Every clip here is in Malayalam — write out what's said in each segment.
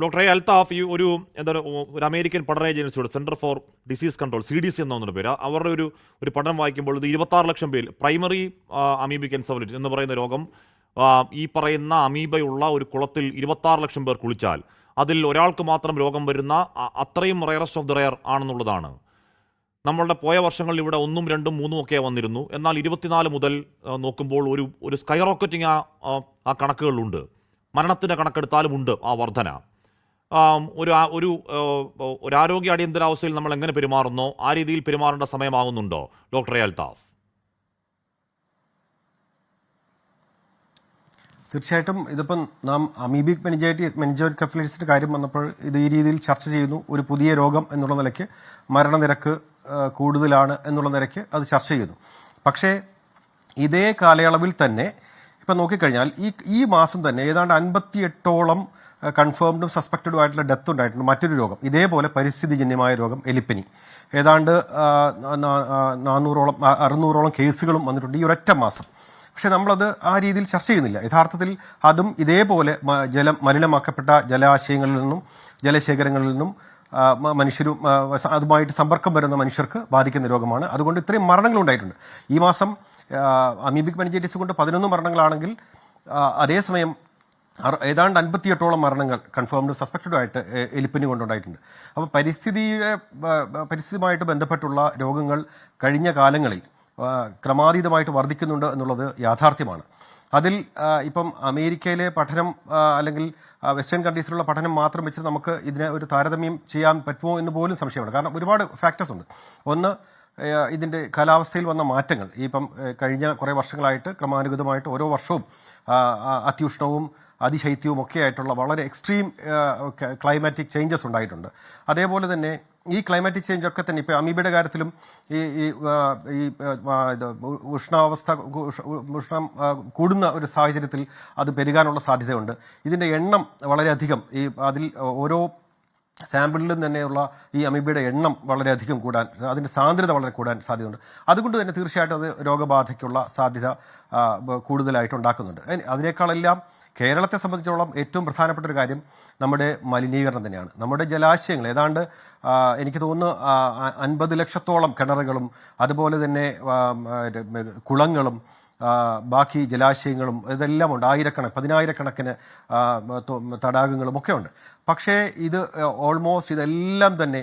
ഡോക്ടർ എ അൽത്താഫ് ഈ ഒരു എന്താ പറയുക ഒരു അമേരിക്കൻ പഠന ഏജൻസിയുടെ centre for disease control C D C എന്നൊരു പേര്. അവരുടെ ഒരു ഒരു പഠനം വായിക്കുമ്പോൾ ഇത് ഇരുപത്താറ് ലക്ഷം പേര് പ്രൈമറി അമീബിക് എൻസഫലിറ്റിസ് എന്ന് പറയുന്ന രോഗം ഈ പറയുന്ന അമീബയുള്ള ഒരു കുളത്തിൽ ഇരുപത്താറ് ലക്ഷം പേർ കുളിച്ചാൽ അതിൽ ഒരാൾക്ക് മാത്രം രോഗം വരുന്ന അത്രയും റയറസ്റ്റ് ഓഫ് ദി റയർ ആണെന്നുള്ളതാണ്. നമ്മളുടെ പോയ വർഷങ്ങളിൽ ഇവിടെ ഒന്നും രണ്ടും മൂന്നും ഒക്കെ വന്നിരുന്നു. എന്നാൽ ഇരുപത്തിനാല് മുതൽ നോക്കുമ്പോൾ ഒരു ഒരു സ്കൈ റോക്കറ്റിംഗ് ആ ആ- കണക്കുകളിലുണ്ട് മരണത്തിന്റെ കണക്കെടുത്താലും ഉണ്ട് ആ വർധന. ഒരു ഒരു ഒരു ആരോഗ്യ അടിയന്തരാവസ്ഥയിൽ നമ്മൾ എങ്ങനെ പെരുമാറുന്നോ? ആ രീതിയിൽ പെരുമാറേണ്ട സമയമാകുന്നുണ്ടോ? ഡോക്ടർ അൽതാഫ്. തീർച്ചയായിട്ടും ഇതിപ്പം നാം അമീബിക് മെനിജൈറ്റിസ് മെനിജോയിഡ് കഫിലിസിന്റെ കാര്യം വന്നപ്പോൾ ഇത് ഈ രീതിയിൽ ചർച്ച ചെയ്യുന്നു. ഒരു പുതിയ രോഗം എന്നുള്ള നിലയ്ക്ക് മരണനിരക്ക് കൂടുതലാണ് എന്നുള്ള നിലയ്ക്ക് അത് ചർച്ച ചെയ്യുന്നു. പക്ഷേ ഇതേ കാലയളവിൽ തന്നെ ഇപ്പം നോക്കിക്കഴിഞ്ഞാൽ ഈ ഈ മാസം തന്നെ ഏതാണ്ട് അൻപത്തി എട്ടോളം കൺഫേംഡും സസ്പെക്റ്റഡും ആയിട്ടുള്ള ഡെത്ത് ഉണ്ടായിട്ടുണ്ട്. മറ്റൊരു രോഗം. ഇതേപോലെ പരിസ്ഥിതിജന്യമായ രോഗം എലിപ്പനി. ഏതാണ്ട് നാനൂറോളം അറുന്നൂറോളം കേസുകളും വന്നിട്ടുണ്ട് ഈ ഒരൊറ്റ മാസം. പക്ഷെ നമ്മളത് ആ രീതിയിൽ ചർച്ച ചെയ്യുന്നില്ല. യഥാർത്ഥത്തിൽ അതും ഇതേപോലെ ജലം മലിനമാക്കപ്പെട്ട ജലാശയങ്ങളിൽ നിന്നും ജലശേഖരങ്ങളിൽ നിന്നും മനുഷ്യരും അതുമായിട്ട് സമ്പർക്കം വരുന്ന മനുഷ്യർക്ക് ബാധിക്കുന്ന രോഗമാണ്. അതുകൊണ്ട് ഇത്രയും മരണങ്ങൾ ഉണ്ടായിട്ടുണ്ട്. ഈ മാസം അമീബിക് മെനിജൈറ്റിസ് കൊണ്ട് പതിനൊന്ന് മരണങ്ങളാണെങ്കിൽ അതേസമയം ഏതാണ്ട് അൻപത്തിയെട്ടോളം മരണങ്ങൾ കൺഫേംഡ് സസ്പെക്റ്റഡ് ആയിട്ട് എലിപ്പനി കൊണ്ടുണ്ടായിട്ടുണ്ട്. അപ്പോൾ പരിസ്ഥിതിയുടെ പരിസ്ഥിതിയുമായിട്ട് ബന്ധപ്പെട്ടുള്ള രോഗങ്ങൾ കഴിഞ്ഞ കാലങ്ങളിൽ ക്രമാതീതമായിട്ട് വർദ്ധിക്കുന്നുണ്ട് എന്നുള്ളത് യാഥാർത്ഥ്യമാണ്. അതിൽ ഇപ്പം അമേരിക്കയിലെ പഠനം അല്ലെങ്കിൽ വെസ്റ്റേൺ കൺട്രീസിലുള്ള പഠനം മാത്രം വെച്ച് നമുക്ക് ഇതിനെ ഒരു താരതമ്യം ചെയ്യാൻ പറ്റുമോ എന്ന് പോലും സംശയമാണ്. കാരണം ഒരുപാട് ഫാക്ടേഴ്സ് ഉണ്ട്. ഒന്ന് ഇതിന്റെ കാലാവസ്ഥയിൽ വന്ന മാറ്റങ്ങൾ. ഇപ്പം കഴിഞ്ഞ കുറേ വർഷങ്ങളായിട്ട് ക്രമാനുഗതമായിട്ട് ഓരോ വർഷവും അത്യുഷ്ണവും അതിശൈത്യവും ഒക്കെ ആയിട്ടുള്ള വളരെ എക്സ്ട്രീം ക്ലൈമാറ്റിക് ചേഞ്ചസ് ഉണ്ടായിട്ടുണ്ട്. അതേപോലെ തന്നെ ഈ ക്ലൈമാറ്റിക് ചേഞ്ച് ഒക്കെ തന്നെ ഇപ്പോൾ അമീബയുടെ കാര്യത്തിലും ഈ ഈ ഉഷ്ണാവസ്ഥ ഉഷ്ണം കൂടുന്ന ഒരു സാഹചര്യത്തിൽ അത് പെരുകാനുള്ള സാധ്യതയുണ്ട്. ഇതിന്റെ എണ്ണം വളരെയധികം. ഈ അതിൽ ഓരോ സാമ്പിളിലും തന്നെയുള്ള ഈ അമീബയുടെ എണ്ണം വളരെയധികം കൂടാൻ അതിന്റെ സാന്ദ്രത വളരെ കൂടാൻ സാധ്യതയുണ്ട്. അതുകൊണ്ട് തന്നെ തീർച്ചയായിട്ടും അത് രോഗബാധയ്ക്കുള്ള സാധ്യത കൂടുതലായിട്ട് ഉണ്ടാക്കുന്നുണ്ട്. അതിന് അതിനേക്കാളെല്ലാം കേരളത്തെ സംബന്ധിച്ചോളം ഏറ്റവും പ്രധാനപ്പെട്ട ഒരു കാര്യം നമ്മുടെ മലിനീകരണം തന്നെയാണ്. നമ്മുടെ ജലാശയങ്ങൾ ഏതാണ്ട് എനിക്ക് തോന്നുന്നു അൻപത് ലക്ഷത്തോളം കിണറുകളും അതുപോലെ തന്നെ കുളങ്ങളും ബാക്കി ജലാശയങ്ങളും ഇതെല്ലാം ഉണ്ട്. ആയിരക്കണക്കിന് പതിനായിരക്കണക്കിന് തടാകങ്ങളും ഒക്കെ ഉണ്ട്. പക്ഷേ ഇത് ഓൾമോസ്റ്റ് ഇതെല്ലാം തന്നെ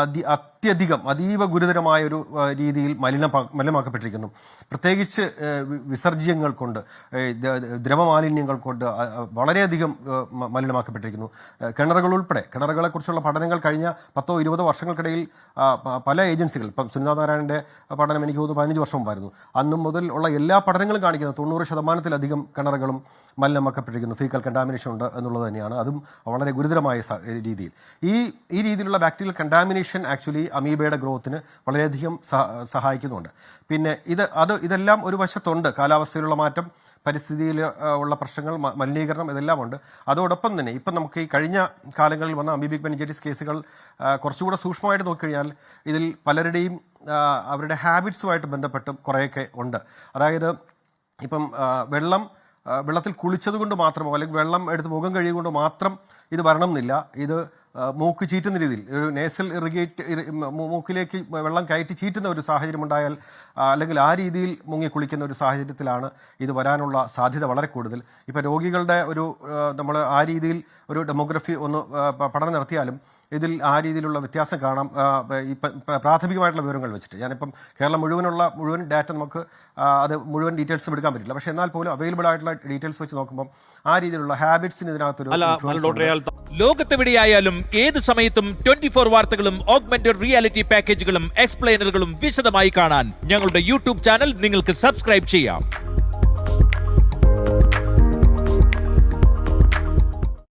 അതി അത്യധികം അതീവ ഗുരുതരമായ ഒരു രീതിയിൽ മലിന മലിനമാക്കപ്പെട്ടിരിക്കുന്നു. പ്രത്യേകിച്ച് വിസർജ്യങ്ങൾ കൊണ്ട് ദ്രവമാലിന്യങ്ങൾ കൊണ്ട് വളരെയധികം മലിനമാക്കപ്പെട്ടിരിക്കുന്നു. കിണറുകൾ ഉൾപ്പെടെ കിണറുകളെ കുറിച്ചുള്ള പഠനങ്ങൾ കഴിഞ്ഞ പത്തോ ഇരുപതോ വർഷങ്ങൾക്കിടയിൽ പല ഏജൻസികൾ ഇപ്പം സുനിതാ നാരായണന്റെ പഠനം എനിക്ക് തോന്നുന്നു പതിനഞ്ച് വർഷം മുമ്പായിരുന്നു. അന്നും മുതൽ ഉള്ള എല്ലാ പഠനങ്ങളും കാണിക്കുന്നത് തൊണ്ണൂറ് ശതമാനത്തിലധികം കിണറുകളും മലിനമാക്കപ്പെട്ടിരിക്കുന്നു. ഫീക്കൽ കണ്ടാമിനേഷൻ ഉണ്ട് എന്നുള്ളത് തന്നെയാണ്. അതും വളരെ ഗുരുതരമായ രീതിയിൽ. ഈ ഈ രീതിയിലുള്ള ബാക്ടീരിയൽ കണ്ടാമിനേഷൻ ആക്ച്വലി അമീബയുടെ ഗ്രോത്തിന് വളരെയധികം സഹ- സഹായിക്കുന്നുണ്ട്. പിന്നെ ഇത് അത് ഇതെല്ലാം ഒരു വശത്തുണ്ട്. കാലാവസ്ഥയിലുള്ള മാറ്റം പരിസ്ഥിതിയിൽ ഉള്ള പ്രശ്നങ്ങൾ മലിനീകരണം ഇതെല്ലാം ഉണ്ട്. അതോടൊപ്പം തന്നെ ഇപ്പം നമുക്ക് ഈ കഴിഞ്ഞ കാലങ്ങളിൽ വന്ന അമീബിക് മെനിജൈറ്റിസ് കേസുകൾ കുറച്ചുകൂടെ സൂക്ഷ്മമായിട്ട് നോക്കിക്കഴിഞ്ഞാൽ ഇതിൽ പലരുടെയും അവരുടെ ഹാബിറ്റ്സുമായിട്ട് ബന്ധപ്പെട്ട് കുറേയൊക്കെ ഉണ്ട്. അതായത് ഇപ്പം വെള്ളം വെള്ളത്തിൽ കുളിച്ചത് കൊണ്ട് മാത്രമോ അല്ലെങ്കിൽ വെള്ളം എടുത്ത് മുഖം കഴിയുകൊണ്ട് മാത്രം ഇത് വരണം എന്നില്ല ഇത് മൂക്ക് ചീറ്റുന്ന രീതിയിൽ ഒരു നേസൽ ഇറിഗേറ്റ് മൂക്കിലേക്ക് വെള്ളം കയറ്റി ചീറ്റുന്ന ഒരു സാഹചര്യം ഉണ്ടായാൽ അല്ലെങ്കിൽ ആ രീതിയിൽ മുങ്ങി കുളിക്കുന്ന ഒരു സാഹചര്യത്തിലാണ് ഇത് വരാനുള്ള സാധ്യത വളരെ കൂടുതൽ. ഇപ്പോൾ രോഗികളുടെ ഒരു നമ്മൾ ആ രീതിയിൽ ഒരു ഡെമോഗ്രഫി ഒന്ന് പഠനം നടത്തിയാലും ഇതിൽ ആ രീതിയിലുള്ള വ്യത്യാസം കാണാം. ഈ പ്രാഥമികമായിട്ടുള്ള വിവരങ്ങൾ വെച്ചിട്ട്. ഞാനിപ്പം കേരളം മുഴുവനുള്ള മുഴുവൻ ഡാറ്റ നമുക്ക് അത് മുഴുവൻ ഡീറ്റെയിൽസ് എടുക്കാൻ പറ്റില്ല. പക്ഷേ എന്നാൽ പോലും അവൈലബിൾ ആയിട്ടുള്ള ഡീറ്റെയിൽസ് വെച്ച് നോക്കുമ്പോൾ ആ രീതിയിലുള്ള ഹാബിറ്റ്സിന് ഇതിനകത്തൊരു ലോകത്തെവിടെയായാലും ഏത് സമയത്തും ട്വന്റി ഫോർ വാർത്തകളും ഓഗ്മെന്റഡ് റിയാലിറ്റി പാക്കേജുകളും എക്സ്പ്ലെയിനറുകളും വിശദമായി കാണാൻ ഞങ്ങളുടെ യൂട്യൂബ് ചാനൽ നിങ്ങൾക്ക് സബ്സ്ക്രൈബ് ചെയ്യാം.